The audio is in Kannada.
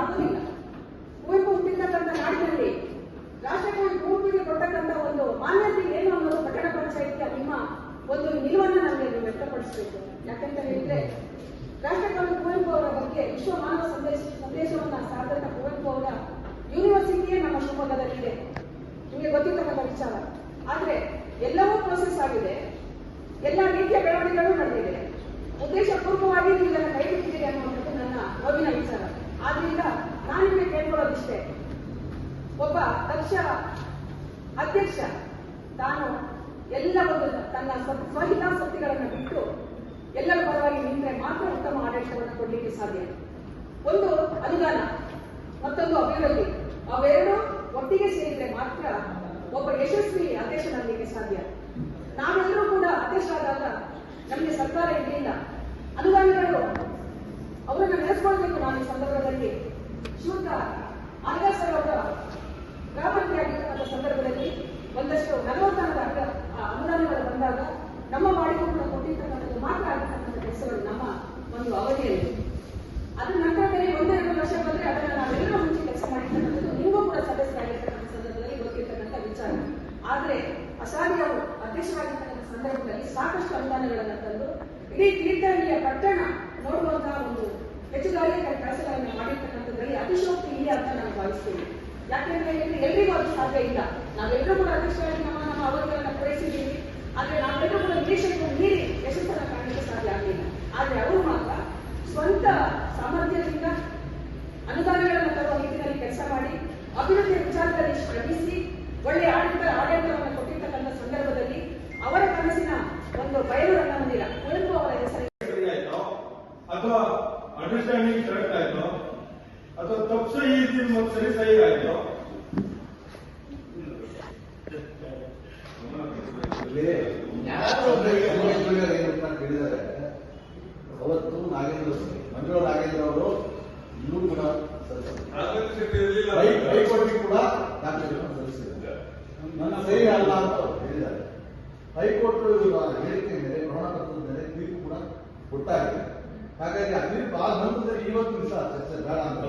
ಆಗುದಿಲ್ಲ ಕುವೆಂಪು ಹುಟ್ಟಿರ್ತಕ್ಕಂಥ ನಾಡಿನಲ್ಲಿ ರಾಷ್ಟ್ರಕವಿ ಕುವೆಂಪಿಗೆ ಕೊಟ್ಟಕ್ಕಂಥ ಒಂದು ಮಾನ್ಯತೆ ಏನು ಅನ್ನೋದು ಕಟ್ಟಡ ಪಂಚಾಯಿತಿಯ ನಿಮ್ಮ ಒಂದು ನಿಲುವನ್ನು ನನಗೆ ನೀವು ವ್ಯಕ್ತಪಡಿಸಬೇಕು. ಯಾಕಂತ ಹೇಳಿದ್ರೆ, ರಾಷ್ಟ್ರಕವಿ ಕುವೆಂಪು ಅವರ ಬಗ್ಗೆ ವಿಶ್ವ ಮಾನವ ಸಂದೇಶ ಸಂದೇಶವನ್ನು ಸಾಧಕ ಕುವೆಂಪು ಅವರ ಯೂನಿವರ್ಸಿಟಿಯೇ ನಮ್ಮ ಶಿವಮೊಗ್ಗದಲ್ಲಿದೆ. ನಿಮಗೆ ಗೊತ್ತಿರ್ತಕ್ಕಂಥ ವಿಚಾರ. ಆದ್ರೆ ಎಲ್ಲವೂ ಪ್ರೋಸೆಸ್ ಆಗಿದೆ. ಎಲ್ಲ ರೀತಿಯ ಬೆಳವಣಿಗೆಗಳು ನಡೆದಿದೆ. ಕೇಳ್ಕೊಳ್ಳೋದಿಷ್ಟೇ ಒಬ್ಬ ದಕ್ಷ ಅಧ್ಯಕ್ಷ, ತಾನು ಎಲ್ಲ ಒಂದು ತನ್ನ ಸ್ವ- ಸ್ವಹಿತಾಸಕ್ತಿಗಳನ್ನು ಬಿಟ್ಟು ಎಲ್ಲರ ಪರವಾಗಿ ನಿಂತರೆ ಮಾತ್ರ ಉತ್ತಮ ಆಡಳಿತವನ್ನು ಕೊಡಲಿಕ್ಕೆ ಸಾಧ್ಯ ಒಂದು ಅನುದಾನ, ಮತ್ತೊಂದು ಅಭಿವೃದ್ಧಿ, ಅವೆರಡು ಒಟ್ಟಿಗೆ ಸೇರಿದ್ರೆ ಮಾತ್ರ ಒಬ್ಬ ಯಶಸ್ವಿ ಅಧ್ಯಕ್ಷನಾಗಲಿಕ್ಕೆ ಸಾಧ್ಯ. ನಾವೆಲ್ಲರೂ ಕೂಡ ಅಧ್ಯಕ್ಷರಾದಾಗ ನಮಗೆ ಸರ್ಕಾರ ಇರಲಿಲ್ಲ ಅನುದಾನಿಗಳು ಅವರನ್ನು ನೆನೆಸ್ಕೊಳ್ಬೇಕು ನಾನು ಈ ಸಂದರ್ಭದಲ್ಲಿ ಶಿವಕ ಆನಂದ ಸರ್ ಅವರ ಗ್ರಾಮಕ್ಕೆ ಆಗಿರ್ತಕ್ಕಂಥ ಸಂದರ್ಭದಲ್ಲಿ ಒಂದಷ್ಟು ನಲವತ್ತಾರದ ಅನುದಾನಗಳು ಬಂದಾಗ ನಮ್ಮ ಮಾಡಿಕೊಂಡು ಕೊಟ್ಟಿರ್ತಕ್ಕಂಥದ್ದು ಮಾತ್ರ ಆಗಿರ್ತಕ್ಕಂಥ ಕೆಲಸಗಳು ನಮ್ಮ ಒಂದು ಅವಧಿಯಲ್ಲಿ. ಅದ್ರ ನಂತರದಲ್ಲಿ ಒಂದೆರಡು ವರ್ಷ ಬಂದ್ರೆ ಅದನ್ನ ನಾವೆಲ್ಲರೂ ಮುಂಚೆ ಕೆಲಸ ಮಾಡಿರ್ತಕ್ಕಂಥದ್ದು. ನಿಮಗೂ ಕೂಡ ಸದಸ್ಯರಾಗಿರ್ತಕ್ಕಂಥ ಸಂದರ್ಭದಲ್ಲಿ ಗೊತ್ತಿರ್ತಕ್ಕಂಥ ವಿಚಾರ. ಆದ್ರೆ ಅಸಾಧ್ಯ ಅವರು ಅಧ್ಯಕ್ಷರಾಗಿರ್ತಕ್ಕಂಥ ಸಂದರ್ಭದಲ್ಲಿ ಸಾಕಷ್ಟು ಅನುದಾನಗಳನ್ನು ತಂದು, ಇಡೀ ತೀರ್ಥಹಳ್ಳಿಯ ಪಟ್ಟಣ ನೋಡುವಂತಹ ಒಂದು ಹೆಚ್ಚುಗಾರಿಕೆ ಕೆಲಸಗಳನ್ನು ಮಾಡಿರ್ತಕ್ಕಂಥದ್ರಲ್ಲಿ ಅತಿಶೋಕ್ತಿ ಇಲ್ಲ ಅಂತ ನಾನು ಭಾವಿಸ್ತೀನಿ. ಯಾಕೆಂದ್ರೆ ಇಲ್ಲಿ ಎಲ್ರಿಗೂ ಅದು ಸಾಧ್ಯ ಇಲ್ಲ. ನಾವೆಲ್ಲರೂ ಕೂಡ ಅದೃಷ್ಟವಾಗಿ ನಮ್ಮ ನಮ್ಮ ಅವಧಿಗಳನ್ನು ಪೂರೈಸಿದ್ದೀವಿ. ಆದ್ರೆ ನಾವೆಲ್ಲರೂ ಕೂಡ ನಿರೀಕ್ಷೆಗೆ ಮೀರಿ ಯಶಸ್ಸನ್ನು ಕಾಣಲಿಕ್ಕೆ ಸಾಧ್ಯ ಆಗಲಿಲ್ಲ. ಆದ್ರೆ ಅವರು ಮಾತ್ರ ಸ್ವಂತ ಸಾಮರ್ಥ್ಯದಿಂದ ಅನುದಾನಗಳನ್ನು ತರುವ ನಿಟ್ಟಿನಲ್ಲಿ ಕೆಲಸ ಮಾಡಿ, ಅಭಿವೃದ್ಧಿಯ ವಿಚಾರದಲ್ಲಿ ಶ್ರಮಿಸಿ ಒಳ್ಳೆಯ ಆಡಳಿತ, ಆಡಳಿತವನ್ನು ಕೊಟ್ಟಿರ್ತಕ್ಕಂಥ ಸಂದರ್ಭದಲ್ಲಿ ಅವರ ಕನಸಿನ ಒಂದು ಬಯಲು ಮಂದಿರ ಕುವೆಂಪು ಅವರ ಹೆಸರು ಸರಿ ಅಥವಾ ಅಂಡರ್ಸ್ಟ್ಯಾಂಡಿಂಗ್ ಕರೆಕ್ಟ್ ಆಯ್ತೋ ಅಥವಾ ತಪ್ಪು ಈ ಇದ್ದಿದ್ದು ಮತ್ತೆ ಸರಿ ಸಹಿ ಆಯ್ತು. ಕೇಳಿದ್ದಾರೆ. ಅವತ್ತು ನಾಗೇಂದ್ರ ಮಂಜುಳಾ ನಾಗೇಂದ್ರ ಅವರು ಇನ್ನೂ ಕೂಡ ಹೈಕೋರ್ಟ್ಗೆ ಕೂಡ ದಾಖಲೆಗಳನ್ನು ಸಲ್ಲಿಸಿದ್ದಾರೆ. ನನ್ನ ಸಹಿ ಅಲ್ಲ ಅಂತ ಅವರು ಹೇಳಿದ್ದಾರೆ. ಹೈಕೋರ್ಟ್ ಹೇಳಿಕೆ ಮೇಲೆ ಪ್ರಮಾಣ ಪತ್ರದ ಮೇಲೆ ತೀರ್ಪು ಕೂಡ ಕೊಟ್ಟಾಗಿದೆ. ಹಾಗಾಗಿ ತೀರ್ಪು ಆ ಹಂತದಲ್ಲಿ ಇವತ್ತು ಸಹ ಚರ್ಚೆ ಬೇಡ ಅಂತ.